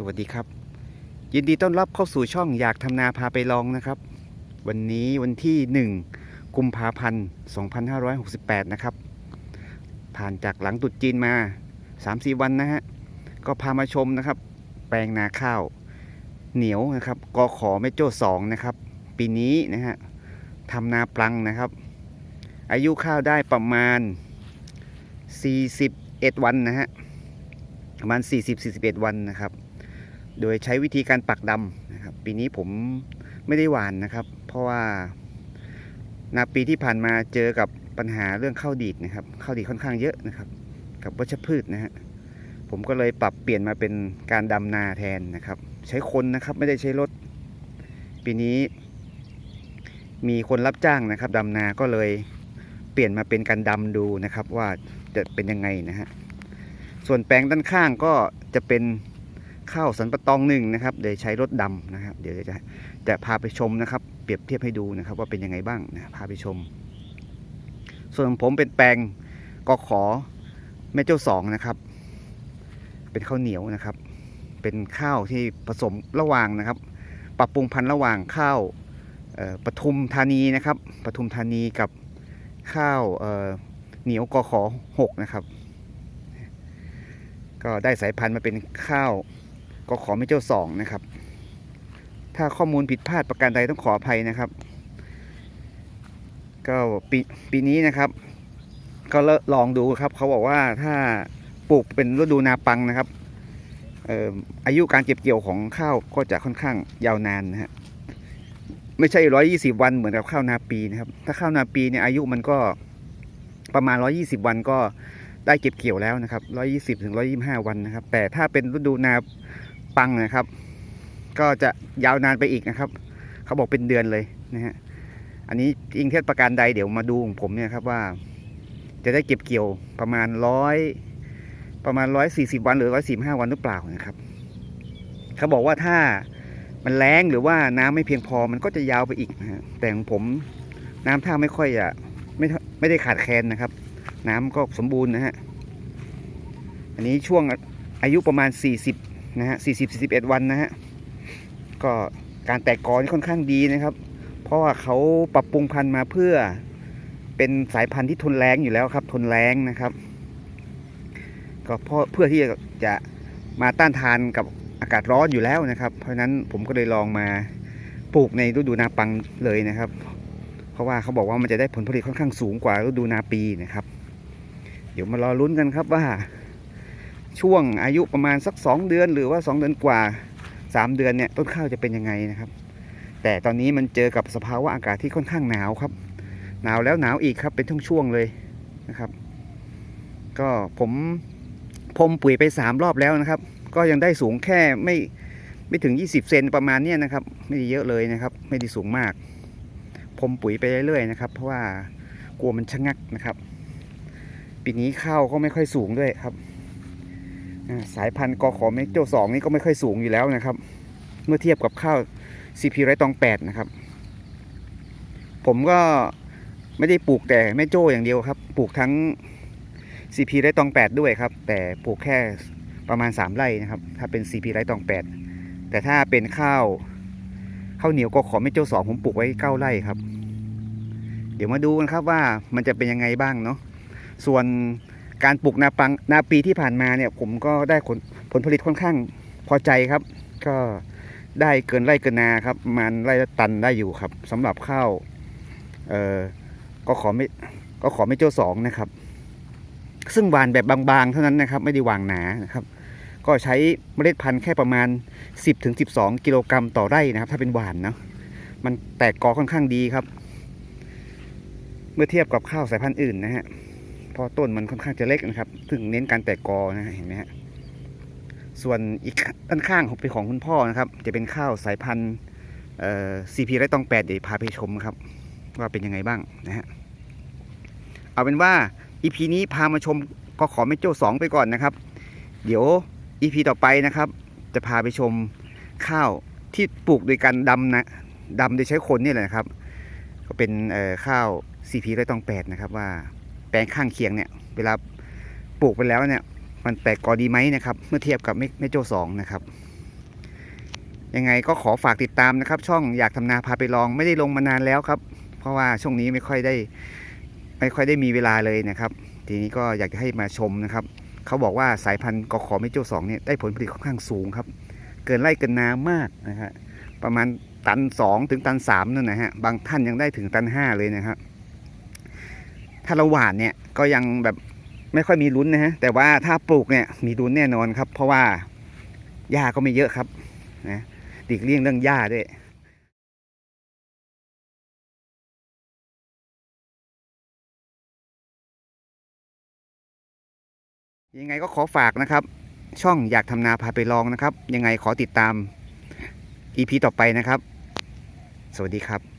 สวัสดีครับ ยินดีต้อนรับเข้าสู่ช่องอยากทำนาพาไปลองนะครับ วันนี้วันที่ 1 กุมภาพันธ์ 2568 นะครับ ผ่านจากหลังตุดจีนมา 3-4 วันนะฮะ ก็พามาชมนะครับ แปลงนาข้าว เหนียวนะครับกอขอเมโจ้2นะครับ ปีนี้นะฮะทำนาปลังนะครับ อายุข้าวได้ประมาณ 41 วันนะฮะประมาณ 40-41 วันนะครับ โดยใช้วิธีการปักดำนะครับ ปีนี้ผมไม่ได้หวานนะครับ เพราะว่านาปีที่ผ่านมาเจอกับปัญหาเรื่องข้าวดีดนะครับข้าวดีดค่อนข้างเยอะนะครับ กับวัชพืชนะฮะผมก็เลยปรับเปลี่ยนมาเป็นการดำนาแทนนะครับ ใช้คนนะครับไม่ได้ใช้รถ ปีนี้ มีคนรับจ้างนะครับดำนาก็เลยเปลี่ยนมาเป็นการดำดูนะครับว่าจะเป็นยังไงนะฮะส่วนแปลงด้านข้างก็จะเป็น ข้าวสันปะตองหนึ่งนะครับเดี๋ยวใช้รถดำนะครับ เดี๋ยวจะจะพาไปชมนะครับ เปรียบเทียบให้ดูนะครับ ว่าเป็นยังไงบ้างนะพาไปชม ส่วนของผมเป็นแปลงกอขอแม่เจ้าสองนะครับ เป็นข้าวเหนียวนะครับ เป็นข้าวที่ผสมระหว่างนะครับ ปรับปรุงพันธุ์ระหว่างข้าวปทุมธานีนะครับปทุมธานีกับข้าวเเหนียวกอขอหกนะครับ ก็ได้สายพันธุ์มาเป็นข้าว ก็ขอไม่เจ้าสองนะครับ ถ้าข้อมูลผิดพลาดประการใดต้องขออภัยนะครับ ก็ปีปีนี้นะครับ ก็ลองดูครับ เขาบอกว่าถ้าปลูกเป็นฤดูนาปังนะครับอายุการเก็บเกี่ยวของข้าวก็จะค่อนข้างยาวนานนะฮะไม่ใช่ร้อยี่สิบวันเหมือนกับข้าวนาปีนะครับ ถ้าข้าวนาปีเนี่ยอายุมันก็ประมาณร้อยี่สิบวันก็ได้เก็บเกี่ยวแล้วนะครับ120ถึง125วันนะครับ แต่ถ้าเป็นฤดูนา ปังนะครับ ก็จะยาวนานไปอีกนะครับ เขาบอกเป็นเดือนเลยนะฮะอันนี้อิงเทศประการใดเดี๋ยวมาดูของผมเนี่ยครับว่า จะได้เก็บเกี่ยวประมาณร้อยประมาณ140วันหรือ145วันหรือเปล่านะครับ เขาบอกว่าถ้ามันแรงหรือว่าน้ำไม่เพียงพอมันก็จะยาวไปอีกนะฮะแต่ของผมน้ำท่าไม่ค่อยอะไม่ไม่ได้ขาดแคลนนะครับ น้ำก็สมบูรณ์นะฮะอันนี้ช่วงอายุประมาณ 40 นะฮะ40 41วันนะฮะก็การแตกกอนี่ค่อนข้างดีนะครับ เพราะว่าเขาปรับปรุงพันธุ์มาเพื่อเป็นสายพันธุ์ที่ทนแรงอยู่แล้วครับ ทนแรงนะครับ ก็เพราะเพื่อที่จะมาต้านทานกับอากาศร้อนอยู่แล้วนะครับ เพราะฉะนั้นผมก็เลยลองมาปลูกในฤดูนาปังเลยนะครับ เพราะว่าเขาบอกว่ามันจะได้ผลผลิตค่อนข้างสูงกว่าฤดูนาปีนะครับ เดี๋ยวมารอลุ้นกันครับว่า ช่วงอายุประมาณสัก 2 เดือน หรือว่า 2 เดือนกว่า 3 เดือนเนี่ยต้นข้าวจะเป็นยังไงนะครับ แต่ตอนนี้มันเจอกับสภาวะอากาศที่ค่อนข้างหนาวครับ หนาวแล้วหนาวอีกครับเป็นช่วงๆเลยนะครับ ก็ผมพรมปุ๋ยไป 3 รอบแล้วนะครับ ก็ยังได้สูงแค่ไม่ไม่ถึง 20 เซนประมาณเนี้ยนะครับ ไม่ได้เยอะเลยนะครับ ไม่ได้สูงมากพรมปุ๋ยไปเรื่อยๆนะครับ เพราะว่ากลัวมันชะงักนะครับ ปีนี้ข้าวก็ไม่ค่อยสูงด้วยครับ สายพันธุ์กอขอเมกโจสองนี่ก็ไม่ค่อยสูงอยู่แล้วนะครับ เมื่อเทียบกับข้าว CP ไรตองแปดนะครับ ผมก็ไม่ได้ปลูกแต่แม่โจ้อย่างเดียวครับ ปลูกทั้ง CP ไรตองแปดด้วยครับ แต่ปลูกแค่ประมาณ 3 ไร่นะครับ ถ้าเป็น CP ไรตองแปดแต่ถ้าเป็นข้าวข้าวเหนียวกอขอเมกโจ้สองผมปลูกไว้เก้าไร่ครับ เดี๋ยวมาดูกันครับว่ามันจะเป็นยังไงบ้างเนาะส่วน การปลูกนาปังนาปีที่ผ่านมาเนี่ยผมก็ได้ผลผลผลิตค่อนข้างพอใจครับ ก็ได้เกินไร่เกินนาครับมาณไร่ตันได้อยู่ครับสำหรับข้าวเอ่อก็ขอไม่ก็ขอไม่เจ้าสองนะครับ ซึ่งหวานแบบบางๆ เท่านั้นนะครับ ไม่ได้วางหนานะครับ ก็ใช้เมล็ดพันธุ์แค่ประมาณ 10-12 กิโลกรัมต่อไร่นะครับ ถ้าเป็นหวานเนาะมันแตกกอค่อนข้างดีครับ เมื่อเทียบกับข้าวสายพันธุ์อื่นนะฮะ เพราะต้นมันค่อนข้างจะเล็กนะครับ ซึ่งเน้นการแตกกอนะเห็นไหมฮะส่วนอีกด้านข้างของเป็นของคุณพ่อนะครับ จะเป็นข้าวสายพันธุ์เอ่อ CP ไรตองแปดเดี๋ยวพาไปชมครับ ว่าเป็นยังไงบ้างนะฮะเอาเป็นว่า EP นี้พามาชมก็ขอไม่โจ้สองไปก่อนนะครับ เดี๋ยว EP ต่อไปนะครับ จะพาไปชมข้าวที่ปลูกโดยการดำนะดำโดยใช้คนนี่แหละนะครับ ก็เป็นเอ่อข้าว CP ไรตองแปดนะครับว่า แปลงข้างเคียงเนี่ย เวลาปลูกไปแล้วเนี่ย มันแตกกอดีไหมนะครับ เมื่อเทียบกับเมเมโจสองนะครับ ยังไงก็ขอฝากติดตามนะครับ ช่องอยากทำนาพาไปลองไม่ได้ลงมานานแล้วครับ เพราะว่าช่วงนี้ไม่ค่อยได้ ไม่ค่อยได้มีเวลาเลยนะครับ ทีนี้ก็อยากจะให้มาชมนะครับ เขาบอกว่าสายพันธุ์กอขอเมโจสองเนี่ยได้ผลผลิตค่อนข้างสูงครับ เกินไร่เกินนามากนะฮะประมาณตันสองถึงตันสามนั่นนะฮะบางท่านยังได้ถึงตันห้าเลยนะครับ ถ้าเราหว่านเนี่ยก็ยังแบบไม่ค่อยมีลุ้นนะฮะแต่ว่าถ้าปลูกเนี่ยมีลุ้นแน่นอนครับ เพราะว่าหญ้าก็ไม่เยอะครับนะดีกเลี่ยงเรื่องหญ้าด้วยยังไงก็ขอฝากนะครับ ช่องอยากทำนาพาไปลองนะครับ ยังไงขอติดตาม EP ต่อไปนะครับ สวัสดีครับ